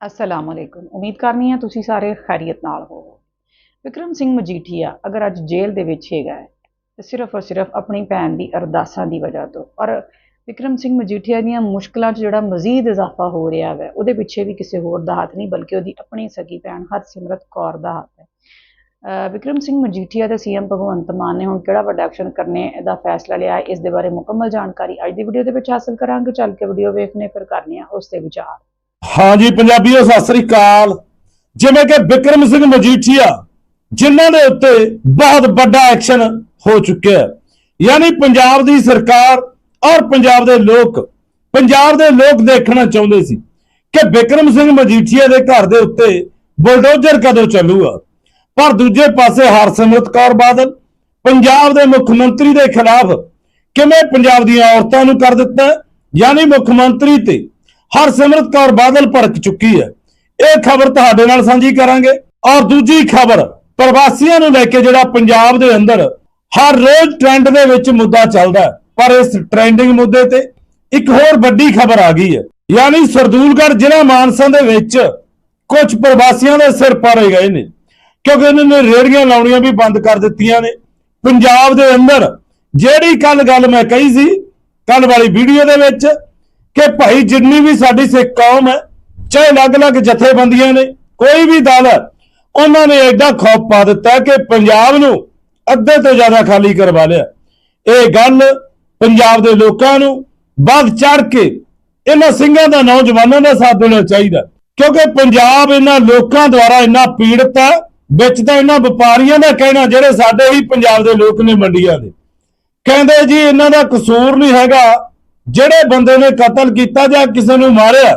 ਅਸਲਾਮ ਅਲੈਕੁਮ ਉਮੀਦ ਕਰਨੀ ਹੈ ਤੁਸੀਂ ਸਾਰੇ ਖੈਰੀਅਤ ਨਾਲ ਹੋਵੋ ਵਿਕਰਮ ਸਿੰਘ ਮਜੀਠੀਆ, ਅਗਰ ਅੱਜ ਜੇਲ੍ਹ ਦੇ ਵਿੱਚ ਹੈਗਾ ਹੈ, ਤੇ ਸਿਰਫ ਔਰ ਸਿਰਫ ਆਪਣੀ ਭੈਣ ਦੀ ਅਰਦਾਸਾਂ ਦੀ ਵਜ੍ਹਾ ਤੋਂ। ਔਰ ਵਿਕਰਮ ਸਿੰਘ ਮਜੀਠੀਆ ਦੀਆਂ ਮੁਸ਼ਕਲਾਂ 'ਚ ਜਿਹੜਾ ਮਜ਼ੀਦ ਇਜ਼ਾਫਾ ਹੋ ਰਿਹਾ ਹੈ ਉਹਦੇ ਪਿੱਛੇ ਵੀ ਕਿਸੇ ਹੋਰ ਦਾ ਹੱਥ ਨਹੀਂ, ਬਲਕਿ ਉਹਦੀ ਆਪਣੀ ਸਗੀ ਭੈਣ ਹਰਸਿਮਰਤ ਕੌਰ ਦਾ ਹੱਥ ਹੈ। ਅਹ ਵਿਕਰਮ ਸਿੰਘ ਮਜੀਠੀਆ ਤੇ ਸੀਐਮ ਭਗਵੰਤ ਮਾਨ ਨੇ ਹੁਣ ਕਿਹੜਾ ਵੱਡਾ ਐਕਸ਼ਨ ਕਰਨੇ ਇਹਦਾ ਫੈਸਲਾ ਲਿਆ ਇਸ ਦੇ ਬਾਰੇ ਮੁਕੰਮਲ ਜਾਣਕਾਰੀ ਅੱਜ ਦੀ ਵੀਡੀਓ ਦੇ ਵਿੱਚ ਹਾਸਲ ਕਰਾਂਗੇ। ਚੱਲ ਕੇ ਵੀਡੀਓ ਵੇਖਨੇ, ਫਿਰ ਕਰਨੇ ਆ ਉਸ ਤੇ ਵਿਚਾਰ। ਹਾਂਜੀ ਪੰਜਾਬੀਓ, ਸਤਿ ਸ੍ਰੀ ਅਕਾਲ। ਜਿਵੇਂ ਕਿ ਵਿਕਰਮ ਸਿੰਘ ਮਜੀਠੀਆ, ਜਿਨ੍ਹਾਂ ਦੇ ਉੱਤੇ ਬਹੁਤ ਵੱਡਾ ਐਕਸ਼ਨ ਹੋ ਚੁੱਕਿਆ ਹੈ। ਯਾਨੀ ਪੰਜਾਬ ਦੀ ਸਰਕਾਰ ਔਰ ਪੰਜਾਬ ਦੇ ਲੋਕ, ਪੰਜਾਬ ਦੇ ਲੋਕ ਦੇਖਣਾ ਚਾਹੁੰਦੇ ਸੀ ਕਿ ਵਿਕਰਮ ਸਿੰਘ ਮਜੀਠੀਆ ਦੇ ਘਰ ਦੇ ਉੱਤੇ ਬੁਲਡੋਜ਼ਰ ਕਦੋਂ ਚੱਲੂਗਾ ਪਰ ਦੂਜੇ ਪਾਸੇ ਹਰਸਿਮਰਤ ਕੌਰ ਬਾਦਲ, ਪੰਜਾਬ ਦੇ ਮੁੱਖ ਮੰਤਰੀ ਦੇ ਖਿਲਾਫ ਕਿਵੇਂ ਪੰਜਾਬ ਦੀਆਂ ਔਰਤਾਂ ਨੂੰ ਕਰ ਦਿੱਤਾ? ਯਾਨੀ ਮੁੱਖ ਮੰਤਰੀ ਤੇ ਹਰਸਿਮਰਤ ਕੌਰ ਬਾਦਲ ਭੜਕ ਚੁੱਕੀ ਹੈ। ਇਹ ਖਬਰ ਤੁਹਾਡੇ ਨਾਲ ਸਾਂਝੀ ਕਰਾਂਗੇ। ਔਰ ਦੂਜੀ ਖਬਰ, ਪ੍ਰਵਾਸੀਆਂ ਨੂੰ ਲੈ ਕੇ ਜਿਹੜਾ ਪੰਜਾਬ ਦੇ ਅੰਦਰ ਹਰ ਰੋਜ਼ ਟ੍ਰੈਂਡ ਦੇ ਵਿੱਚ ਮੁੱਦਾ ਚੱਲਦਾ ਹੈ। ਪਰ ਇਸ ਟ੍ਰੈਂਡਿੰਗ ਮੁੱਦੇ ਤੇ ਇੱਕ ਹੋਰ ਵੱਡੀ ਖਬਰ ਆ ਗਈ ਹੈ। ਯਾਨੀ ਸਰਦੂਲਗੜ੍ਹ ਜ਼ਿਲ੍ਹਾ ਮਾਨਸਾ ਦੇ ਵਿੱਚ ਕੁਝ ਪ੍ਰਵਾਸੀਆਂ ਦੇ ਸਿਰ ਪਾੜੇ ਗਏ ਨੇ। ਕਿਉਂਕਿ ਉਹਨਾਂ ਨੇ ਰੇੜੀਆਂ ਲਾਉਣੀਆਂ ਵੀ ਬੰਦ ਕਰ ਦਿੱਤੀਆਂ ਨੇ। ਪੰਜਾਬ ਦੇ ਅੰਦਰ ਜਿਹੜੀ ਕੱਲ ਗੱਲ ਮੈਂ ਕਹੀ ਸੀ ਕੱਲ ਵਾਲੀ ਵੀਡੀਓ ਦੇ ਵਿੱਚ ਕਿ ਭਾਈ ਜਿੰਨੀ ਵੀ ਸਾਡੀ ਸਿੱਖ ਕੌਮ ਹੈ, ਚਾਹੇ ਅਲੱਗ-ਅਲੱਗ ਜਥੇਬੰਦੀਆਂ ਨੇ, ਕੋਈ ਵੀ ਦਲ ਹੈ ਉਹਨਾਂ ਨੇ ਐਡਾ ਖੌਫ ਪਾ ਦਿੱਤਾ ਕਿ ਪੰਜਾਬ ਨੂੰ ਅੱਧੇ ਤੋਂ ਜ਼ਿਆਦਾ ਖਾਲੀ ਕਰਵਾ ਲਿਆ। ਇਹ ਗੱਲ ਪੰਜਾਬ ਦੇ ਲੋਕਾਂ ਨੂੰ ਵੱਧ ਚੜ ਕੇ ਇਹਨਾਂ ਸਿੰਘਾਂ ਦਾ, ਨੌਜਵਾਨਾਂ ਦਾ ਸਾਥ ਦੇਣਾ ਚਾਹੀਦਾ। ਕਿਉਂਕਿ ਪੰਜਾਬ ਇਹਨਾਂ ਲੋਕਾਂ ਦੁਆਰਾ ਇੰਨਾ ਪੀੜਤ ਹੈ, ਵਿੱਚ ਤਾਂ ਇਹਨਾਂ ਵਪਾਰੀਆਂ ਦਾ ਕਹਿਣਾ, ਜਿਹੜੇ ਸਾਡੇ ਹੀ ਪੰਜਾਬ ਦੇ ਲੋਕ ਨੇ ਮੰਡੀਆਂ ਦੇ। ਕਹਿੰਦੇ ਜੀ, ਇਹਨਾਂ ਦਾ ਕਸੂਰ ਨਹੀਂ ਹੈਗਾ ਜਿਹੜੇ ਬੰਦੇ ਨੇ ਕਤਲ ਕੀਤਾ ਜਾਂ ਕਿਸੇ ਨੂੰ ਮਾਰਿਆ,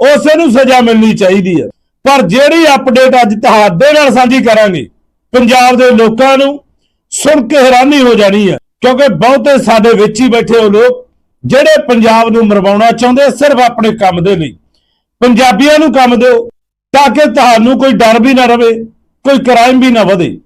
ਉਸੇ ਨੂੰ ਸਜ਼ਾ ਮਿਲਣੀ ਚਾਹੀਦੀ ਹੈ। ਪਰ ਜਿਹੜੀ ਅਪਡੇਟ ਅੱਜ ਤੁਹਾਡੇ ਨਾਲ ਸਾਂਝੀ ਕਰਾਂਗੇ, ਪੰਜਾਬ ਦੇ ਲੋਕਾਂ ਨੂੰ ਸੁਣ ਕੇ ਹੈਰਾਨੀ ਹੋ ਜਾਣੀ ਹੈ, ਕਿਉਂਕਿ ਬਹੁਤੇ ਸਾਡੇ ਵਿੱਚ ਹੀ ਬੈਠੇ ਹੋ ਲੋਕ, ਜਿਹੜੇ ਪੰਜਾਬ ਨੂੰ ਮਰਵਾਉਣਾ ਚਾਹੁੰਦੇ ਸਿਰਫ ਆਪਣੇ ਕੰਮ ਦੇ ਲਈ। ਪੰਜਾਬੀਆਂ ਨੂੰ ਕੰਮ ਦਿਓ, ਤਾਂ ਕਿ ਤੁਹਾਨੂੰ ਕੋਈ ਡਰ ਵੀ ਨਾ ਰਵੇ, ਕੋਈ ਕ੍ਰਾਈਮ ਵੀ ਨਾ ਵਧੇ।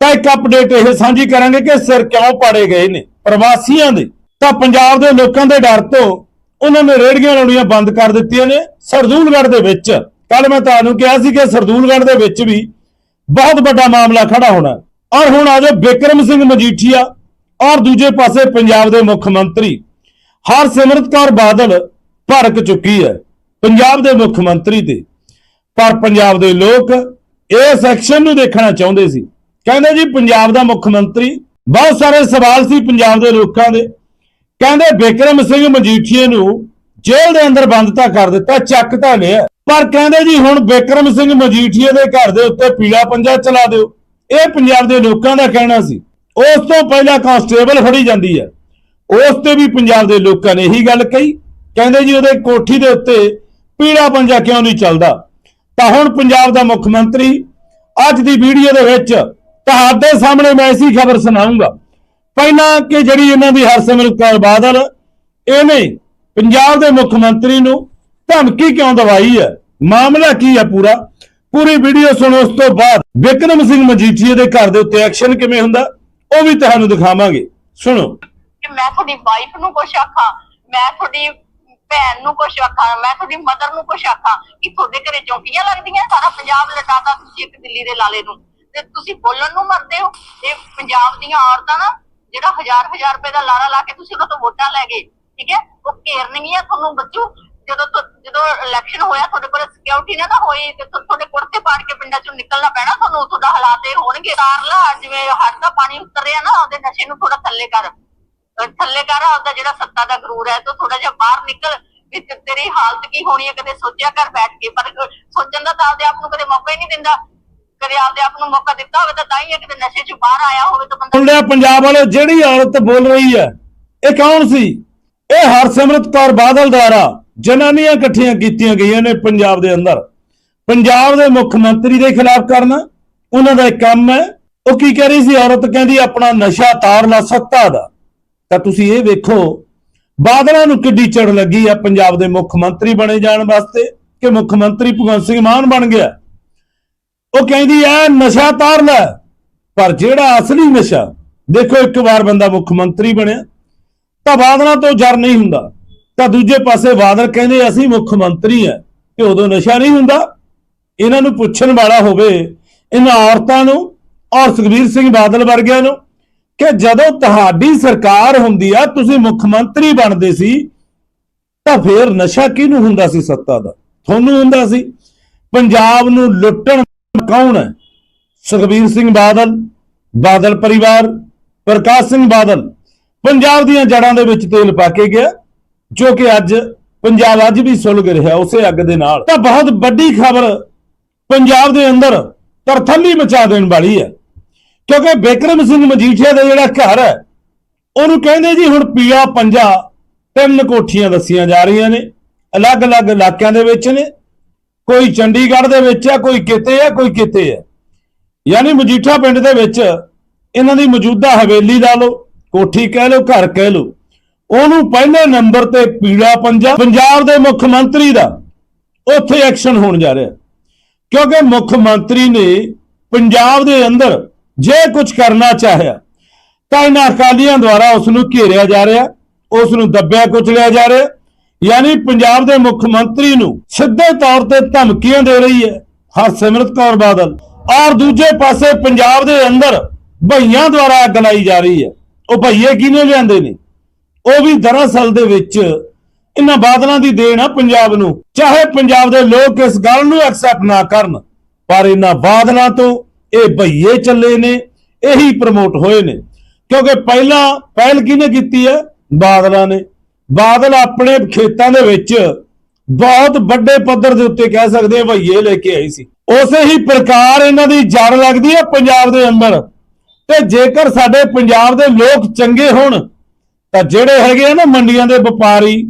ਤਾਂ ਇੱਕ ਅਪਡੇਟ ਇਹ ਸਾਂਝੀ ਕਰਾਂਗੇ ਕਿ ਸਿਰ ਕਿਉਂ ਪਾੜੇ ਗਏ ਨੇ, ਪ੍ਰਵਾਸੀਆਂ ਦੇ ਤਾਂ ਪੰਜਾਬ ਦੇ ਲੋਕਾਂ ਦੇ ਡਰ ਤੋਂ ਉਹਨਾਂ ਨੇ ਰੇੜੀਆਂ ਲਾਉਣੀਆਂ ਬੰਦ ਕਰ ਦਿੱਤੀਆਂ ਨੇ ਸਰਦੂਲਗੜ੍ਹ ਦੇ ਵਿੱਚ। ਕੱਲ ਮੈਂ ਤੁਹਾਨੂੰ ਕਿਹਾ ਸੀ ਕਿ ਸਰਦੂਲਗੜ੍ਹ ਦੇ ਵਿੱਚ ਵੀ ਬਹੁਤ ਵੱਡਾ ਮਾਮਲਾ ਖੜਾ ਹੋਣਾ। ਹੈ। ਔਰ ਹੁਣ ਆਜੋ ਬਿਕਰਮ ਸਿੰਘ ਮਜੀਠੀਆ ਔਰ ਦੂਜੇ ਪਾਸੇ ਪੰਜਾਬ ਦੇ ਮੁੱਖ ਮੰਤਰੀ। ਹਰਸਿਮਰਤ ਕੌਰ ਬਾਦਲ ਭੜਕ ਚੁੱਕੀ ਹੈ ਪੰਜਾਬ ਦੇ ਮੁੱਖ ਮੰਤਰੀ ਤੇ। ਪਰ ਪੰਜਾਬ ਦੇ ਲੋਕ ਇਸ ਐਕਸ਼ਨ ਨੂੰ ਦੇਖਣਾ ਚਾਹੁੰਦੇ ਸੀ। ਕਹਿੰਦੇ ਜੀ, ਪੰਜਾਬ ਦਾ ਮੁੱਖ ਮੰਤਰੀ, ਬਹੁਤ ਸਾਰੇ ਸਵਾਲ ਸੀ ਪੰਜਾਬ ਦੇ ਲੋਕਾਂ ਦੇ। ਕਹਿੰਦੇ ਬਿਕਰਮ ਸਿੰਘ ਮਜੀਠੀਏ ਨੂੰ ਜੇਲ੍ਹ ਦੇ ਅੰਦਰ ਬੰਦ ਤਾਂ ਕਰ ਦਿੱਤਾ, ਚੱਕ ਤਾਂ ਲਿਆ। ਪਰ ਕਹਿੰਦੇ ਜੀ ਹੁਣ ਬਿਕਰਮ ਸਿੰਘ ਮਜੀਠੀਏ ਦੇ ਘਰ ਦੇ ਉੱਤੇ ਪੀਲਾ ਪੰਜਾ ਚਲਾ ਦਿਓ। ਇਹ ਪੰਜਾਬ ਦੇ ਲੋਕਾਂ ਦਾ ਕਹਿਣਾ ਸੀ। ਉਸ ਤੋਂ ਪਹਿਲਾਂ ਕਾਂਸਟੇਬਲ ਫੜੀ ਜਾਂਦੀ ਹੈ। ਉਸ ਤੇ ਵੀ ਪੰਜਾਬ ਦੇ ਲੋਕਾਂ ਨੇ ਇਹੀ ਗੱਲ ਕਹੀ। ਕਹਿੰਦੇ ਜੀ ਉਹਦੇ ਕੋਠੀ ਦੇ ਉੱਤੇ ਪੀਲਾ ਪੰਜਾ ਕਿਉਂ ਨਹੀਂ ਚੱਲਦਾ? ਤਾਂ ਹੁਣ ਪੰਜਾਬ ਦਾ ਮੁੱਖ ਮੰਤਰੀ ਅੱਜ ਦੀ ਵੀਡੀਓ ਦੇ ਵਿੱਚ ਤੁਹਾਡੇ ਸਾਹਮਣੇ ਮੈਂ ਐਸੀ ਖਬਰ ਸੁਣਾਉਂਗਾ। ਪਹਿਲਾਂ ਕਿ ਜਿਹੜੀ ਇਹਨਾਂ ਦੀ ਹਰਸਿਮਰਤ ਕੌਰ ਬਾਦਲ ਇਹਨੇ ਪੰਜਾਬ ਦੇ ਮੁੱਖ ਮੰਤਰੀ ਨੂੰ ਧਮਕੀ ਕਿਉਂ ਦਵਾਈ ਹੈ? ਮਾਮਲਾ ਕੀ ਹੈ ਪੂਰਾ? ਪੂਰੀ ਵੀਡੀਓ ਸੁਣੋ, ਉਸ ਤੋਂ ਬਾਅਦ ਵਿਕਰਮ ਸਿੰਘ ਮਜੀਠੀਏ ਦੇ ਘਰ ਦੇ ਉੱਤੇ ਐਕਸ਼ਨ ਕਿਵੇਂ ਹੁੰਦਾ? ਉਹ ਵੀ ਤੁਹਾਨੂੰ ਦਿਖਾਵਾਂਗੇ। ਸੁਣੋ। ਕਿ ਮੈਂ ਤੁਹਾਡੀ ਵਾਈਫ ਨੂੰ ਕੁਛ ਆਖਾਂ, ਮੈਂ ਤੁਹਾਡੀ ਭੈਣ ਨੂੰ ਕੁਛ ਆਖਾਂ, ਮੈਂ ਤੁਹਾਡੀ ਮਦਰ ਨੂੰ ਕੁਛ ਆਖਾਂ ਕਿ ਤੁਹਾਡੇ ਘਰੇ ਚੌਕੀਆਂ ਲੱਗਦੀਆਂ, ਸਾਰਾ ਪੰਜਾਬ ਲਟਾਤਾ ਤੁਸੀਂ ਇੱਕ ਦਿੱਲੀ ਦੇ ਲਾਲੇ ਨੂੰ। ਤੇ ਤੁਸੀਂ ਬੋਲਣ ਨੂੰ ਮਰਦੇ ਹੋ। ਇਹ ਪੰਜਾਬ ਦੀਆਂ ਔਰਤਾਂ ਨਾ ਜਿਹੜਾ ਹਜ਼ਾਰ ਹਜ਼ਾਰ ਰੁਪਏ ਦਾ ਲਾਰਾ ਲਾ ਕੇ ਤੁਸੀਂ ਉਹਨਾਂ ਤੋਂ ਵੋਟਾਂ ਲੈ ਗਏ, ਠੀਕ ਹੈ? ਉਹ ਘੇਰਨਗੀਆਂ ਤੁਹਾਨੂੰ ਬੱਚੂ, ਜਦੋਂ ਜਦੋਂ ਇਲੈਕਸ਼ਨ ਹੋਇਆ, ਤੁਹਾਡੇ ਕੋਲ ਸਿਕਿਉਰਿਟੀ ਨਾ ਨਾ ਹੋਈ ਤੇ ਤੁਹਾਡੇ ਕੁੜਤੇ ਪਾੜ ਕੇ ਪਿੰਡਾਂ ਚੋਂ ਨਿਕਲਣਾ ਪੈਣਾ, ਤੁਹਾਨੂੰ ਤੁਹਾਡਾ ਹਾਲਾਤ ਇਹ ਹੋਣਗੇ। ਤਾਰ ਜਿਵੇਂ ਹੜ ਦਾ ਪਾਣੀ ਉਤਰ ਰਿਹਾ ਨਾ, ਉਹਦੇ ਨਸ਼ੇ ਨੂੰ ਥੋੜਾ ਥੱਲੇ ਕਰ। ਥੱਲੇ ਕਰ ਆਪਦਾ ਜਿਹੜਾ ਸੱਤਾ ਦਾ ਗਰੂਰ ਹੈ, ਤੂੰ ਥੋੜਾ ਜਿਹਾ ਬਾਹਰ ਨਿਕਲ, ਵੀ ਤੇਰੀ ਹਾਲਤ ਕੀ ਹੋਣੀ ਹੈ, ਕਦੇ ਸੋਚਿਆ ਕਰ ਬੈਠ ਕੇ, ਪਰ ਸੋਚਣ ਦਾ ਤਾਂ ਆਪਦੇ ਆਪ ਨੂੰ ਕਦੇ ਮੌਕਾ ਹੀ ਨਹੀਂ ਦਿੰਦਾ। ਕਦੇ ਆਪਦੇ ਆਪ ਨੂੰ ਮੌਕਾ ਦਿੱਤਾ ਹੋਵੇ ਤਾਂ ਤਾਂ ਹੀ ਹੈ ਕਿਤੇ ਨਸ਼ੇ 'ਚ ਬਾਹਰ ਆਇਆ ਹੋਵੇ ਤਾਂ ਬੰਦਾ ਸੁਣ ਪੰਜਾਬ ਵਾਲੇ ਜਿਹੜੀ ਔਰਤ ਬੋਲ ਰਹੀ ਹੈ, ਇਹ ਕੌਣ ਸੀ? ਇਹ ਹਰਸਿਮਰਤ ਕੌਰ ਬਾਦਲ ਦੁਆਰਾ ਜਨਾਨੀਆਂ ਇਕੱਠੀਆਂ ਕੀਤੀਆਂ ਗਈਆਂ ਨੇ ਪੰਜਾਬ ਦੇ ਅੰਦਰ। ਪੰਜਾਬ ਦੇ ਮੁੱਖ ਮੰਤਰੀ ਦੇ ਖਿਲਾਫ ਕਰਨਾ, ਉਹਨਾਂ ਦਾ ਕੰਮ ਹੈ, ਉਹ ਕੀ ਕਹਿ ਰਹੀ ਸੀ? ਔਰਤ ਕਹਿੰਦੀ, ਆਪਣਾ ਨਸ਼ਾ ਤਾਰ ਲਾ ਸੱਤਾ ਦਾ। ਤਾਂ ਤੁਸੀਂ ਇਹ ਵੇਖੋ, ਬਾਦਲਾਂ ਨੂੰ ਕਿੱਡੀ ਚੜ ਲੱਗੀ ਆ ਪੰਜਾਬ ਦੇ ਮੁੱਖ ਮੰਤਰੀ ਬਣੇ ਜਾਣ ਵਾਸਤੇ, ਕਿ ਮੁੱਖ ਮੰਤਰੀ ਭਗਵੰਤ ਸਿੰਘ ਮਾਨ ਬਣ ਗਿਆ। ਉਹ ਕਹਿੰਦੀ ਐ, ਨਸ਼ਾ ਤਾਰ ਲੈ। ਪਰ ਜਿਹੜਾ ਅਸਲੀ ਨਸ਼ਾ, ਦੇਖੋ ਇੱਕ ਵਾਰ ਬੰਦਾ ਮੁੱਖ ਮੰਤਰੀ ਬਣਿਆ, ਤਾਂ ਬਾਦਲਾਂ ਤੋਂ ਜਰ ਨਹੀਂ ਹੁੰਦਾ। ਤਾਂ ਦੂਜੇ ਪਾਸੇ ਬਾਦਲ ਕਹਿੰਦੇ, ਅਸੀਂ ਮੁੱਖ ਮੰਤਰੀ ਆ ਕਿ ਉਦੋਂ ਨਸ਼ਾ ਨਹੀਂ ਹੁੰਦਾ। ਇਹਨਾਂ ਨੂੰ ਪੁੱਛਣ ਵਾਲਾ ਹੋਵੇ, ਇਹਨਾਂ ਔਰਤਾਂ ਨੂੰ, ਔਰ ਸੁਖਬੀਰ ਸਿੰਘ ਬਾਦਲ ਵਰਗਿਆਂ ਨੂੰ, ਕਿ ਜਦੋਂ ਤੁਹਾਡੀ ਸਰਕਾਰ ਹੁੰਦੀ ਆ, ਤੁਸੀਂ ਮੁੱਖ ਮੰਤਰੀ ਬਣਦੇ ਸੀ, ਤਾਂ ਫੇਰ ਨਸ਼ਾ ਕਿਹਨੂੰ ਹੁੰਦਾ ਸੀ ਸੱਤਾ ਦਾ? ਤੁਹਾਨੂੰ ਹੁੰਦਾ ਸੀ। ਪੰਜਾਬ ਨੂੰ ਲੁੱਟਣ ਕੌਣ ਹੈ? ਸੁਖਬੀਰ ਸਿੰਘ ਬਾਦਲ ਬਾਦਲ ਪਰਿਵਾਰ, ਪ੍ਰਕਾਸ਼ ਸਿੰਘ ਬਾਦਲ। ਪੰਜਾਬ ਦੀਆਂ ਜੜ੍ਹਾਂ ਦੇ ਵਿੱਚ ਤੇਲ ਪਾ ਕੇ ਗਿਆ, ਜੋ ਕਿ ਅੱਜ ਪੰਜਾਬ ਅੱਜ ਵੀ ਸੁਲਗ ਰਿਹਾ ਉਸੇ ਅੱਗ ਦੇ ਨਾਲ। ਤਾਂ ਬਹੁਤ ਵੱਡੀ ਖਬਰ ਪੰਜਾਬ ਦੇ ਅੰਦਰ ਤਰਥੱਲੀ ਮਚਾ ਦੇਣ ਵਾਲੀ ਹੈ। ਕਿਉਂਕਿ ਬਿਕਰਮ ਸਿੰਘ ਮਜੀਠੀਆ ਦਾ ਜਿਹੜਾ ਘਰ ਹੈ, ਉਹਨੂੰ ਕਹਿੰਦੇ ਜੀ ਹੁਣ ਪੀਆ ਪੰਜਾ ਤਿੰਨ ਕੋਠੀਆਂ ਦੱਸੀਆਂ ਜਾ ਰਹੀਆਂ ਨੇ, ਅਲੱਗ-ਅਲੱਗ ਇਲਾਕਿਆਂ ਦੇ ਵਿੱਚ ਨੇ। ਕੋਈ ਚੰਡੀਗੜ੍ਹ ਦੇ ਵਿੱਚ ਹੈ ਕੋਈ ਕਿਤੇ ਹੈ ਕੋਈ ਕਿਤੇ ਹੈ ਯਾਨੀ ਮਜੀਠਾ ਪਿੰਡ ਦੇ ਵਿੱਚ ਇਹਨਾਂ ਦੀ ਮੌਜੂਦਾ ਹਵੇਲੀ ਲਾ ਲਓ, ਕੋਠੀ ਕਹਿ ਲਓ, ਘਰ ਕਹਿ ਲਓ, ਉਹਨੂੰ ਪਹਿਲੇ ਨੰਬਰ ਤੇ ਪੀਲਾ ਪੰਜਾ, ਪੰਜਾਬ ਦੇ ਮੁੱਖ ਮੰਤਰੀ ਦਾ ਉੱਥੇ ਐਕਸ਼ਨ ਹੋਣ ਜਾ ਰਿਹਾ। ਕਿਉਂਕਿ ਮੁੱਖ ਮੰਤਰੀ ਨੇ ਪੰਜਾਬ ਦੇ ਅੰਦਰ ਜੇ ਕੁਝ ਕਰਨਾ ਚਾਹਿਆ, ਤਾਂ ਇਹਨਾਂ ਅਕਾਲੀਆਂ ਦੁਆਰਾ ਉਸ ਨੂੰ ਘੇਰਿਆ ਜਾ ਰਿਹਾ ਉਸ ਨੂੰ ਦੱਬਿਆ ਕੁਚਲਿਆ ਜਾ ਰਿਹਾ ਯਾਨੀ ਪੰਜਾਬ ਦੇ ਮੁੱਖ ਮੰਤਰੀ ਨੂੰ ਸਿੱਧੇ ਤੌਰ ਤੇ ਧਮਕੀਆਂ ਦੇ ਰਹੀ ਹੈ ਹਰਸਿਮਰਤ ਕੌਰ ਬਾਦਲ। ਔਰ ਦੂਜੇ ਪਾਸੇ ਪੰਜਾਬ ਦੇ ਅੰਦਰ ਭਈਆਂ ਦੁਆਰਾ ਅੱਗ ਲਾਈ ਜਾ ਰਹੀ ਹੈ। ਉਹ ਭਈਏ ਕਿਹਨੇ ਲਿਆਂਦੇ ਨੇ? ਉਹ ਵੀ ਦਰਅਸਲ ਦੇ ਵਿੱਚ ਇਹਨਾਂ ਬਾਦਲਾਂ ਦੀ ਦੇਣ ਆ ਪੰਜਾਬ ਨੂੰ। ਚਾਹੇ ਪੰਜਾਬ ਦੇ ਲੋਕ ਇਸ ਗੱਲ ਨੂੰ ਐਕਸੈਪਟ ਨਾ ਕਰਨ, ਪਰ ਇਹਨਾਂ ਬਾਦਲਾਂ ਤੋਂ ਇਹ ਭਈਏ ਚੱਲੇ ਨੇ, ਇਹੀ ਪ੍ਰਮੋਟ ਹੋਏ ਨੇ। ਕਿਉਂਕਿ ਪਹਿਲਾਂ ਪਹਿਲ ਕਿਹਨੇ ਕੀਤੀ ਹੈ? ਬਾਦਲਾਂ ਨੇ। ਬਾਦਲ ਆਪਣੇ ਖੇਤਾਂ ਦੇ ਵਿੱਚ ਬਹੁਤ ਵੱਡੇ ਪੱਧਰ ਦੇ ਉੱਤੇ ਕਹਿ ਸਕਦੇ ਆ ਭਈਏ ਲੈ ਕੇ ਆਈ ਸੀ। ਉਸੇ ਹੀ ਪ੍ਰਕਾਰ ਇਹਨਾਂ ਦੀ ਜੜ ਲੱਗਦੀ ਹੈ ਪੰਜਾਬ ਦੇ ਅੰਦਰ। ਤੇ ਜੇਕਰ ਸਾਡੇ ਪੰਜਾਬ ਦੇ ਲੋਕ ਚੰਗੇ ਹੋਣ, ਤਾਂ ਜਿਹੜੇ ਹੈਗੇ ਆ ਨਾ ਮੰਡੀਆਂ ਦੇ ਵਪਾਰੀ,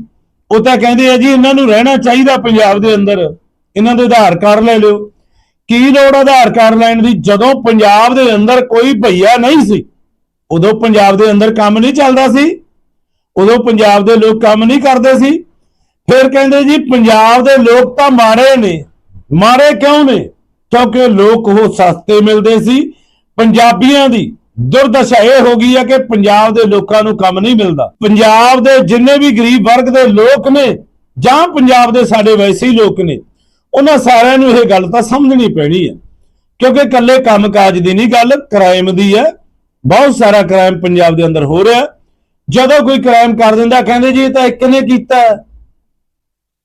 ਉਹ ਤਾਂ ਕਹਿੰਦੇ ਆ ਜੀ ਇਹਨਾਂ ਨੂੰ ਰਹਿਣਾ ਚਾਹੀਦਾ ਪੰਜਾਬ ਦੇ ਅੰਦਰ। ਇਹਨਾਂ ਦੇ ਆਧਾਰ ਕਾਰਡ ਲੈ ਲਿਓ। ਕੀ ਲੋੜ ਆਧਾਰ ਕਾਰਡ ਲੈਣ ਦੀ? ਜਦੋਂ ਪੰਜਾਬ ਦੇ ਅੰਦਰ ਕੋਈ ਭਈਆ ਨਹੀਂ ਸੀ, ਉਦੋਂ ਪੰਜਾਬ ਦੇ ਅੰਦਰ ਕੰਮ ਨਹੀਂ ਚੱਲਦਾ ਸੀ। ਉਦੋਂ ਪੰਜਾਬ ਦੇ ਲੋਕ ਕੰਮ ਨਹੀਂ ਕਰਦੇ ਸੀ। ਫਿਰ ਕਹਿੰਦੇ ਜੀ, ਪੰਜਾਬ ਦੇ ਲੋਕ ਤਾਂ ਮਾੜੇ ਨੇ। ਮਾੜੇ ਕਿਉਂ ਨੇ? ਕਿਉਂਕਿ ਲੋਕ ਉਹ ਸਸਤੇ ਮਿਲਦੇ ਸੀ। ਪੰਜਾਬੀਆਂ ਦੀ ਦੁਰਦਸ਼ਾ ਇਹ ਹੋ ਗਈ ਹੈ ਕਿ ਪੰਜਾਬ ਦੇ ਲੋਕਾਂ ਨੂੰ ਕੰਮ ਨਹੀਂ ਮਿਲਦਾ। ਪੰਜਾਬ ਦੇ ਜਿੰਨੇ ਵੀ ਗਰੀਬ ਵਰਗ ਦੇ ਲੋਕ ਨੇ, ਜਾਂ ਪੰਜਾਬ ਦੇ ਸਾਡੇ ਵੈਸੇ ਹੀ ਲੋਕ ਨੇ, ਉਹਨਾਂ ਸਾਰਿਆਂ ਨੂੰ ਇਹ ਗੱਲ ਤਾਂ ਸਮਝਣੀ ਪੈਣੀ ਹੈ ਕਿਉਂਕਿ ਇਕੱਲੇ ਕੰਮਕਾਜ ਦੀ ਨਹੀਂ ਗੱਲ ਕ੍ਰਾਈਮ ਦੀ ਹੈ ਬਹੁਤ ਸਾਰਾ ਕ੍ਰਾਈਮ ਪੰਜਾਬ ਦੇ ਅੰਦਰ ਹੋ ਰਿਹਾ। ਜਦੋਂ ਕੋਈ ਕ੍ਰਾਈਮ ਕਰ ਦਿੰਦਾ, ਕਹਿੰਦੇ ਜੀ ਇਹ ਤਾਂ ਇੱਕ ਨੇ ਕੀਤਾ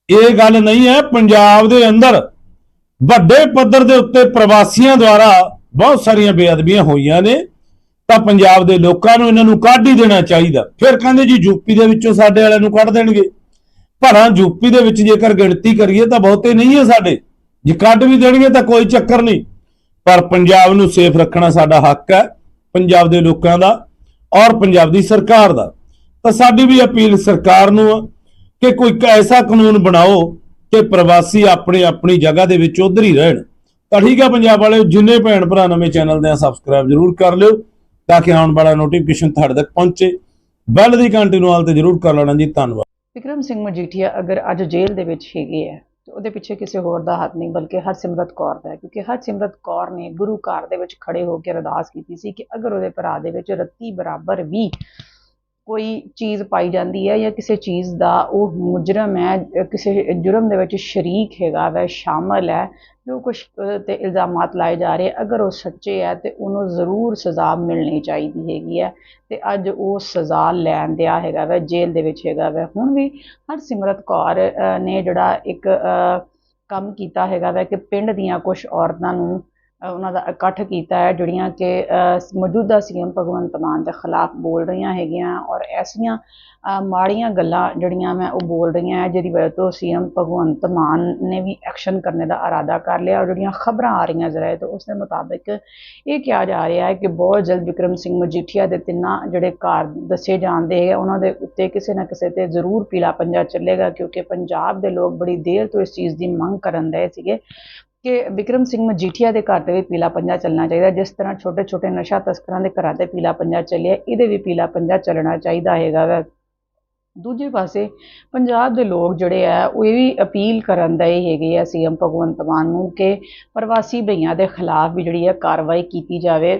ਇਹ ਗੱਲ ਨਹੀਂ ਹੈ, ਪੰਜਾਬ ਦੇ ਅੰਦਰ ਵੱਡੇ ਪੱਧਰ ਦੇ ਉੱਤੇ ਪ੍ਰਵਾਸੀਆਂ ਦੁਆਰਾ ਬਹੁਤ ਸਾਰੀਆਂ ਬੇਅਦਬੀਆਂ ਹੋਈਆਂ ਨੇ, ਤਾਂ ਪੰਜਾਬ ਦੇ ਲੋਕਾਂ ਨੂੰ ਇਹਨਾਂ ਨੂੰ ਕੱਢ ਹੀ ਦੇਣਾ ਚਾਹੀਦਾ। ਫਿਰ ਕਹਿੰਦੇ ਜੀ ਯੂਪੀ ਦੇ ਵਿੱਚੋਂ ਸਾਡੇ ਵਾਲਿਆਂ ਨੂੰ ਕੱਢ ਦੇਣਗੇ। ਭਲਾ ਯੂਪੀ ਦੇ ਵਿੱਚ ਜੇਕਰ ਗਿਣਤੀ ਕਰੀਏ ਤਾਂ ਬਹੁਤੇ ਨਹੀਂ ਹੈ ਸਾਡੇ। ਜੇ ਕੱਢ ਵੀ ਦੇਣਗੇ ਤਾਂ ਕੋਈ ਚੱਕਰ ਨਹੀਂ। ਪਰ ਪੰਜਾਬ ਨੂੰ ਸੇਫ ਰੱਖਣਾ ਸਾਡਾ ਹੱਕ ਹੈ, ਪੰਜਾਬ ਦੇ ਲੋਕਾਂ ਦਾ। ਔਰ ਪੰਜਾਬ ਦੀ ਸਰਕਾਰ ਦਾ। ਤਾਂ ਸਾਡੀ ਵੀ ਅਪੀਲ ਸਰਕਾਰ ਨੂੰ ਆ ਕਿ ਕੋਈ ਕ- ਐਸਾ ਕਾਨੂੰਨ ਬਣਾਓ ਕਿ ਪ੍ਰਵਾਸੀ ਆਪਣੇ ਆਪਣੀ ਜਗ੍ਹਾ ਦੇ ਵਿੱਚ ਉਧਰ ਹੀ ਰਹਿਣ। ਤਾਂ ਠੀਕ ਆ ਪੰਜਾਬ ਵਾਲਿਓ ਜਿੰਨੇ ਭੈਣ ਭਰਾ ਨਵੇਂ ਚੈਨਲ ਦੇ ਆ ਸਬਸਕ੍ਰਾਈਬ ਜ਼ਰੂਰ ਕਰ ਲਿਓ ਤਾਂ ਕਿ ਆਉਣ ਵਾਲਾ ਨੋਟੀਫਿਕੇਸ਼ਨ ਤੁਹਾਡੇ ਤੱਕ ਪਹੁੰਚੇ। ਬੈਲ ਦੀ ਘੰਟੀ ਨੂੰ ਆਲ ਤੇ ਜ਼ਰੂਰ ਕਰ ਲੈਣਾ ਜੀ, ਧੰਨਵਾਦ। ਵਿਕਰਮ ਸਿੰਘ ਮਜੀਠੀਆ, ਅਗਰ ਅੱਜ ਜੇਲ੍ਹ ਦੇ ਵਿੱਚ ਹੈਗੇ ਹੈ ਉਹਦੇ ਪਿੱਛੇ ਕਿਸੇ ਹੋਰ ਦਾ ਹੱਥ ਨਹੀਂ, ਬਲਕਿ ਹਰਸਿਮਰਤ ਕੌਰ ਦਾ ਕਿਉਂਕਿ ਹਰਸਿਮਰਤ ਕੌਰ ਨੇ ਗੁਰੂ ਘਰ ਦੇ ਵਿੱਚ ਖੜੇ ਹੋ ਕੇ ਅਰਦਾਸ ਕੀਤੀ ਸੀ ਕਿ ਅਗਰ ਉਹਦੇ ਭਰਾ ਦੇ ਵਿੱਚ ਰੱਤੀ ਬਰਾਬਰ ਵੀ ਕੋਈ ਚੀਜ਼ ਪਾਈ ਜਾਂਦੀ ਹੈ ਜਾਂ ਕਿਸੇ ਚੀਜ਼ ਦਾ ਉਹ ਮੁਜਰਮ ਹੈ ਕਿਸੇ ਜੁਰਮ ਦੇ ਵਿੱਚ ਸ਼ਰੀਕ ਹੈਗਾ ਵੈ, ਸ਼ਾਮਲ ਹੈ, ਜੋ ਕੁਝ ਤੇ ਇਲਜ਼ਾਮਾਤ ਲਾਏ ਜਾ ਰਹੇ, ਅਗਰ ਉਹ ਸੱਚੇ ਹੈ ਤੇ ਉਹਨੂੰ ਜ਼ਰੂਰ ਸਜ਼ਾ ਮਿਲਣੀ ਚਾਹੀਦੀ ਹੈਗੀ ਹੈ। ਤੇ ਅੱਜ ਉਹ ਸਜ਼ਾ ਲੈਣ ਦਿਆ ਹੈਗਾ ਵੈ, ਜੇਲ੍ਹ ਦੇ ਵਿੱਚ ਹੈਗਾ ਵੈ। ਹੁਣ ਵੀ ਹਰਸਿਮਰਤ ਕੌਰ ਨੇ ਜਿਹੜਾ ਇੱਕ ਕੰਮ ਕੀਤਾ ਹੈਗਾ ਵੈ ਕਿ ਪਿੰਡ ਦੀਆਂ ਕੁਝ ਔਰਤਾਂ ਨੂੰ ਉਹਨਾਂ ਦਾ ਇਕੱਠ ਕੀਤਾ ਹੈ ਜਿਹੜੀਆਂ ਕਿ ਅਹ, ਮੌਜੂਦਾ ਸੀਐਮ ਭਗਵੰਤ ਮਾਨ ਦੇ ਖਿਲਾਫ ਬੋਲ ਰਹੀਆਂ ਹੈਗੀਆਂ ਔਰ ਐਸੀਆਂ ਮਾੜੀਆਂ ਗੱਲਾਂ ਜਿਹੜੀਆਂ ਮੈਂ ਉਹ ਬੋਲ ਰਹੀਆਂ ਜਿਹਦੀ ਵਜ੍ਹਾ ਤੋਂ ਸੀਐਮ ਭਗਵੰਤ ਮਾਨ ਨੇ ਵੀ ਐਕਸ਼ਨ ਕਰਨ ਦਾ ਇਰਾਦਾ ਕਰ ਲਿਆ ਔਰ ਜਿਹੜੀਆਂ ਖਬਰਾਂ ਆ ਰਹੀਆਂ ਜ਼ਰਾ ਤੋਂ ਉਸ ਦੇ ਮੁਤਾਬਿਕ ਇਹ ਕਿਹਾ ਜਾ ਰਿਹਾ ਹੈ ਕਿ ਬਹੁਤ ਜਲਦ ਵਿਕਰਮ ਸਿੰਘ ਮਜੀਠੀਆ ਦੇ ਤਿੰਨਾਂ ਜਿਹੜੇ ਘਰ ਦੱਸੇ ਜਾਂਦੇ ਹੈ ਉਹਨਾਂ ਦੇ ਉੱਤੇ ਕਿਸੇ ਨਾ ਕਿਸੇ ਤੇ ਜ਼ਰੂਰ ਪੀਲਾ ਪੰਜਾ ਚੱਲੇਗਾ ਕਿਉਂਕਿ ਪੰਜਾਬ ਦੇ ਲੋਕ ਬੜੀ ਦੇਰ ਤੋਂ ਇਸ ਚੀਜ਼ ਦੀ ਮੰਗ ਕਰਨ ਰਹੇ ਸੀਗੇ। ਕਿ ਵਿਕਰਮ ਸਿੰਘ ਮਜੀਠੀਆ ਦੇ ਘਰ ਤੇ ਵੀ ਪੀਲਾ ਪੰਜਾ ਚੱਲਣਾ ਚਾਹੀਦਾ। ਜਿਸ ਤਰ੍ਹਾਂ ਛੋਟੇ ਛੋਟੇ ਨਸ਼ਾ ਤਸਕਰਾਂ ਦੇ ਘਰਾਂ ਤੇ ਪੀਲਾ ਪੰਜਾ ਚੱਲਿਆ, ਇਹਦੇ ਵੀ ਪੀਲਾ ਪੰਜਾ ਚੱਲਣਾ ਚਾਹੀਦਾ ਹੈਗਾ ਵਾ। ਦੂਜੇ ਪਾਸੇ ਪੰਜਾਬ ਦੇ ਲੋਕ ਜਿਹੜੇ ਆ, ਉਹ ਇਹ ਵੀ ਅਪੀਲ ਕਰਨ ਦੇ ਹੈਗੇ ਆ ਸੀਐਮ ਭਗਵੰਤ ਮਾਨ ਨੂੰ ਕਿ ਪ੍ਰਵਾਸੀ ਭਈਆਂ ਦੇ ਖਿਲਾਫ ਵੀ ਜਿਹੜੀ ਹੈ ਕਾਰਵਾਈ ਕੀਤੀ ਜਾਵੇ।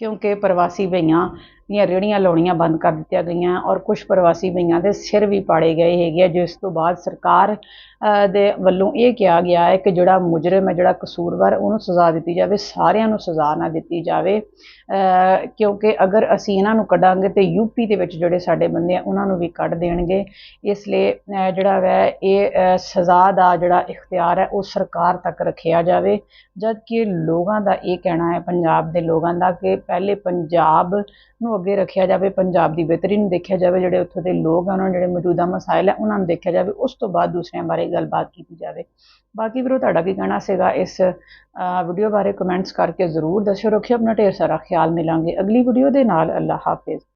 ਕਿਉਂਕਿ ਪ੍ਰਵਾਸੀ ਭਈਆਂ ਦੀਆਂ ਰੇਹੜੀਆਂ ਲਾਉਣੀਆਂ ਬੰਦ ਕਰ ਦਿੱਤੀਆਂ ਗਈਆਂ ਔਰ ਕੁਝ ਪ੍ਰਵਾਸੀ ਬਈਆਂ ਦੇ ਸਿਰ ਵੀ ਪਾੜੇ ਗਏ ਹੈਗੇ ਆ, ਜਿਸ ਤੋਂ ਬਾਅਦ ਸਰਕਾਰ ਦੇ ਵੱਲੋਂ ਇਹ ਕਿਹਾ ਗਿਆ ਹੈ ਕਿ ਜਿਹੜਾ ਮੁਜਰਮ ਹੈ ਜਿਹੜਾ ਕਸੂਰਵਾਰ ਉਹਨੂੰ ਸਜ਼ਾ ਦਿੱਤੀ ਜਾਵੇ ਸਾਰਿਆਂ ਨੂੰ ਸਜ਼ਾ ਨਾ ਦਿੱਤੀ ਜਾਵੇ। ਕਿਉਂਕਿ ਅਗਰ ਅਸੀਂ ਇਹਨਾਂ ਨੂੰ ਕੱਢਾਂਗੇ ਤੇ ਯੂਪੀ ਦੇ ਵਿੱਚ ਜਿਹੜੇ ਸਾਡੇ ਬੰਦੇ ਆ ਉਹਨਾਂ ਨੂੰ ਵੀ ਕੱਢ ਦੇਣਗੇ। ਇਸ ਲਈ ਜਿਹੜਾ ਵੈ ਇਹ ਸਜ਼ਾ ਦਾ ਜਿਹੜਾ ਇਖਤਿਆਰ ਹੈ ਉਹ ਸਰਕਾਰ ਤੱਕ ਰੱਖਿਆ ਜਾਵੇ। ਜਦ ਕਿ ਲੋਕਾਂ ਦਾ ਇਹ ਕਹਿਣਾ ਹੈ ਪੰਜਾਬ ਦੇ ਲੋਕਾਂ ਦਾ ਕਿ ਪਹਿਲੇ ਪੰਜਾਬ ਨੂੰ ਅੱਗੇ ਰੱਖਿਆ ਜਾਵੇ, ਪੰਜਾਬ ਦੀ ਬਿਹਤਰੀ ਨੂੰ ਦੇਖਿਆ ਜਾਵੇ, ਜਿਹੜੇ ਉੱਥੋਂ ਦੇ ਲੋਕ ਆ, ਉਹਨਾਂ ਨੂੰ ਜਿਹੜੇ ਮੌਜੂਦਾ ਮਸਾਇਲ ਹੈ ਉਹਨਾਂ ਨੂੰ ਦੇਖਿਆ ਜਾਵੇ, ਉਸ ਤੋਂ ਬਾਅਦ ਦੂਸਰਿਆਂ ਬਾਰੇ ਗੱਲਬਾਤ ਕੀਤੀ ਜਾਵੇ। ਬਾਕੀ ਵੀਰੋ, ਤੁਹਾਡਾ ਕੀ ਕਹਿਣਾ ਸੀਗਾ ਇਸ ਵੀਡੀਓ ਬਾਰੇ ਕਮੈਂਟਸ ਕਰਕੇ ਜ਼ਰੂਰ ਦੱਸਿਓ। ਰੱਖਿਓ ਆਪਣਾ ਢੇਰ ਸਾਰਾ ਖਿਆਲ, ਮਿਲਾਂਗੇ ਅਗਲੀ ਵੀਡੀਓ ਦੇ ਨਾਲ। ਅੱਲਾ ਹਾਫਿਜ਼।